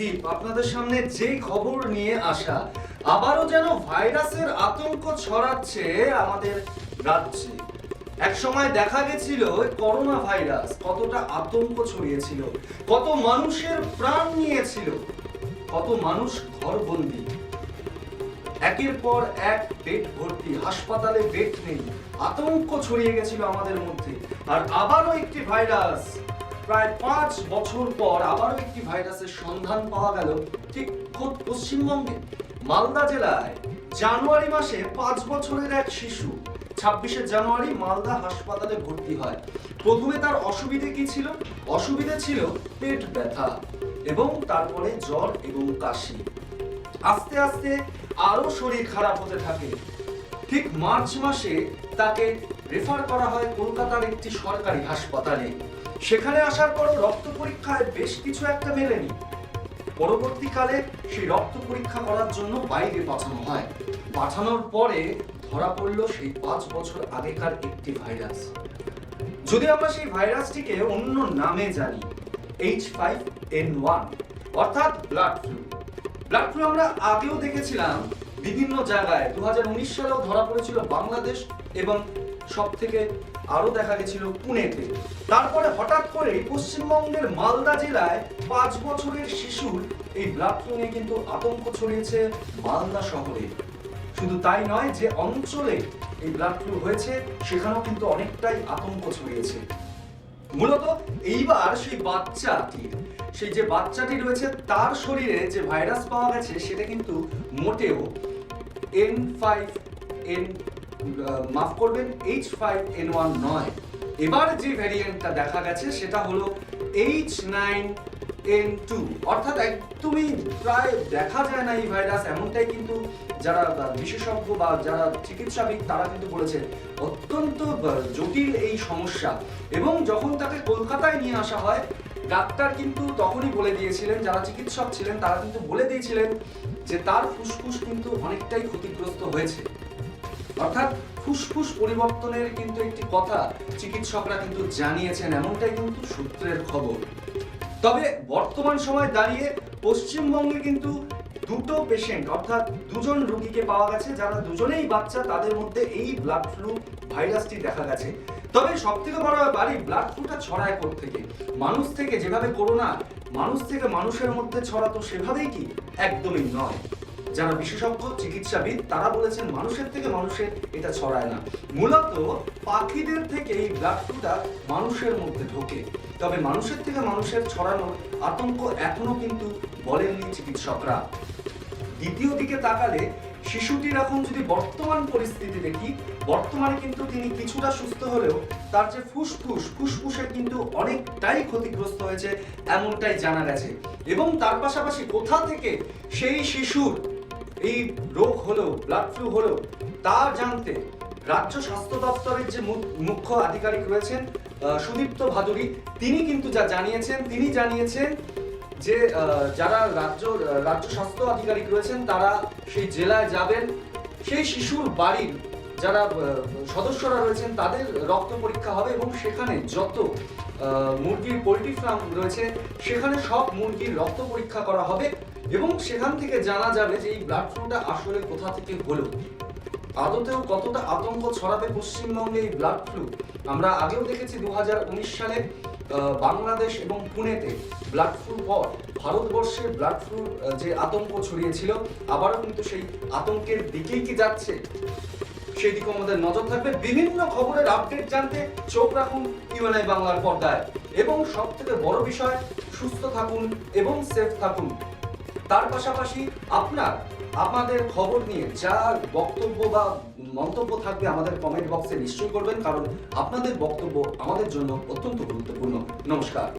দীপ আপনাদের সামনে যে খবর নিয়ে আসা, আবারও যেন ভাইরাসের আতঙ্ক ছড়াচ্ছে আমাদের রাজ্যে। এক সময় দেখা গেছিল করোনা ভাইরাস, কতটা আতঙ্ক ছড়িয়েছিল, কত মানুষের প্রাণ নিয়েছিল, কত মানুষ ঘরবন্দি। একের পর এক বেড ভর্তি, হাসপাতালে বেড নেই, আতঙ্ক ছড়িয়ে গেছিল আমাদের মধ্যে। আর আবারও একটি ভাইরাস প্রায় পাঁচ বছর পর আবারও একটি ভাইরাসের সন্ধান পাওয়া গেল ঠিক খোদ পশ্চিমবঙ্গে। মালদা জেলায় জানুয়ারি মাসে পাঁচ বছরের এক শিশু ছাব্বিশে জানুয়ারি মালদা হাসপাতালে ভর্তি হয়। প্রথমে তার অসুবিধে কি ছিল? অসুবিধে ছিল পেট ব্যথা এবং তারপরে জ্বর এবং কাশি। আস্তে আস্তে আরও শরীর খারাপ হতে থাকে। ঠিক মার্চ মাসে তাকে রেফার করা হয় কলকাতার একটি সরকারি হাসপাতালে। সেখানে আসার পর রক্ত পরীক্ষায় বেশ কিছু একটা মেলেনি। পরবর্তীকালে সেই রক্ত পরীক্ষা করার জন্য বাইরে পাঠানো হয়। পাঠানোর পরে ধরা পড়ল সেই পাঁচ বছর আগেকার একটি ভাইরাস। যদি আমরা সেই ভাইরাসটিকে অন্য নামে জানি এইচ ফাইভ এন ওয়ান অর্থাৎ ব্লাড ফ্লু ব্লাড ফ্লু আমরা আগেও দেখেছিলাম, বিভিন্ন জায়গায়। দু সালেও ধরা পড়েছিল বাংলাদেশ এবং সব থেকে আরও দেখা গেছিল পুনেতে। তারপরে হঠাৎ করে পশ্চিমবঙ্গের মালদা জেলায় পাঁচ বছরের শিশুর এই ব্লাড ফ্লু কিন্তু আতঙ্ক ছড়িয়েছে মালদা শহরে। শুধু তাই নয় যে অঞ্চলে এই ব্লাড ফ্লু হয়েছে, সেখানেও কিন্তু অনেকটাই আতঙ্ক ছড়িয়েছে। মূলত এইবার সেই বাচ্চাটির সেই যে বাচ্চাটি রয়েছে তার শরীরে যে ভাইরাস পাওয়া গেছে, সেটা কিন্তু মোটেও এন ফাইভ এন মাফ করবেন এইচ ফাইভ এন ওয়ান নয়। এবার যে ভ্যারিয়েন্টটা দেখা গেছে, সেটা হলো এইচ নাইন এন টু অর্থাৎ একদমই প্রায় দেখা যায় না এই ভাইরাস, এমনটাই কিন্তু যারা বিশেষজ্ঞ বা যারা চিকিৎসাবিদ, তারা কিন্তু বলেছেন, অত্যন্ত জটিল এই সমস্যা। এবং যখন তাকে কলকাতায় নিয়ে আসা হয়, ডাক্তার কিন্তু তখনই বলে দিয়েছিলেন, যারা চিকিৎসক ছিলেন, তারা কিন্তু বলে দিয়েছিলেন যে তার ফুসফুস কিন্তু অনেকটাই ক্ষতিগ্রস্ত হয়েছে। অর্থাৎ ফুসফুস পরিবর্তনের কিন্তু একটি কথা চিকিৎসকরা কিন্তু জানিয়েছেন, এমনটাই কিন্তু সূত্রের খবর। তবে বর্তমান সময় দাঁড়িয়ে পশ্চিমবঙ্গে কিন্তু দুটো পেশেন্ট অর্থাৎ দুজন রোগীকে পাওয়া গেছে, যারা দুজনেই বাচ্চা, তাদের মধ্যে এই ব্লাড ফ্লু ভাইরাসটি দেখা গেছে। তবে সব থেকে বড় ব্যাপার, এই ব্লাড ফ্লুটা ছড়ায় থেকে মানুষ থেকে যেভাবে করোনা মানুষ থেকে মানুষের মধ্যে ছড়াতো সেভাবেই কি? একদমই নয়। যারা বিশেষজ্ঞ চিকিৎসাবিদ, তারা বলেছেন মানুষের থেকে মানুষের এটা ছড়ায় না। মূলত পাখিদের থেকে এই ব্লাড ফ্লুটা মানুষের মধ্যে ঢোকে। তবে মানুষের থেকে মানুষের ছড়ানোর আতঙ্ক এখনও কিন্তু বলেননি চিকিৎসকরা। দ্বিতীয় দিকে তাকালে শিশুটির এখন যদি বর্তমান পরিস্থিতি দেখি, বর্তমানে কিন্তু তিনি কিছুটা সুস্থ হলেও তার যে ফুসফুস, ফুসফুসের কিন্তু অনেকটাই ক্ষতিগ্রস্ত হয়েছে এমনটাই জানা গেছে। এবং তার পাশাপাশি কোথা থেকে সেই শিশুর এই রোগ হলো ব্লাড ফ্লু হলো তা জানতে রাজ্য স্বাস্থ্য দপ্তরের যে মুখ্য আধিকারিক রয়েছেন সুদীপ্ত ভাদুরী, তিনি কিন্তু যা জানিয়েছেন, তিনি জানিয়েছেন যে যারা রাজ্য রাজ্য স্বাস্থ্য আধিকারিক রয়েছেন, তারা সেই জেলায় যাবেন। সেই শিশুর বাড়ির যারা সদস্যরা রয়েছেন, তাদের রক্ত পরীক্ষা হবে এবং সেখানে যত মুরগির পোলট্রি ফার্ম রয়েছে, সেখানে সব মুরগির রক্ত পরীক্ষা করা হবে। এবং সেখান থেকে জানা যাবে যে এই ব্লাড ফ্লুটা আসলে কোথা থেকে হলো। আদতেও কতটা আতঙ্ক ছড়াবে পশ্চিমবঙ্গে এই ব্লাড ফ্লু আমরা আগেও দেখেছি দু হাজার উনিশ সালে বাংলাদেশ এবং পুনেতে ব্লাড ফ্লু পর ভারতবর্ষে ব্লাড ফ্লু যে আতঙ্ক ছড়িয়েছিল, আবারও কিন্তু সেই আতঙ্কের দিকেই কি যাচ্ছে? সেই দিকে আমাদের নজর থাকবে। বিভিন্ন খবরের আপডেট জানতে চোখ রাখুন ইউএনআই বাংলার পর্দায়। এবং সব থেকে বড় বিষয়, সুস্থ থাকুন এবং সেফ থাকুন। তার পাশাপাশি আপনার আমাদের খবর নিয়ে যা বক্তব্য বা মন্তব্য থাকবে আমাদের কমেন্ট বক্সে নিশ্চয়ই করবেন, কারণ আপনাদের বক্তব্য আমাদের জন্য অত্যন্ত গুরুত্বপূর্ণ। নমস্কার।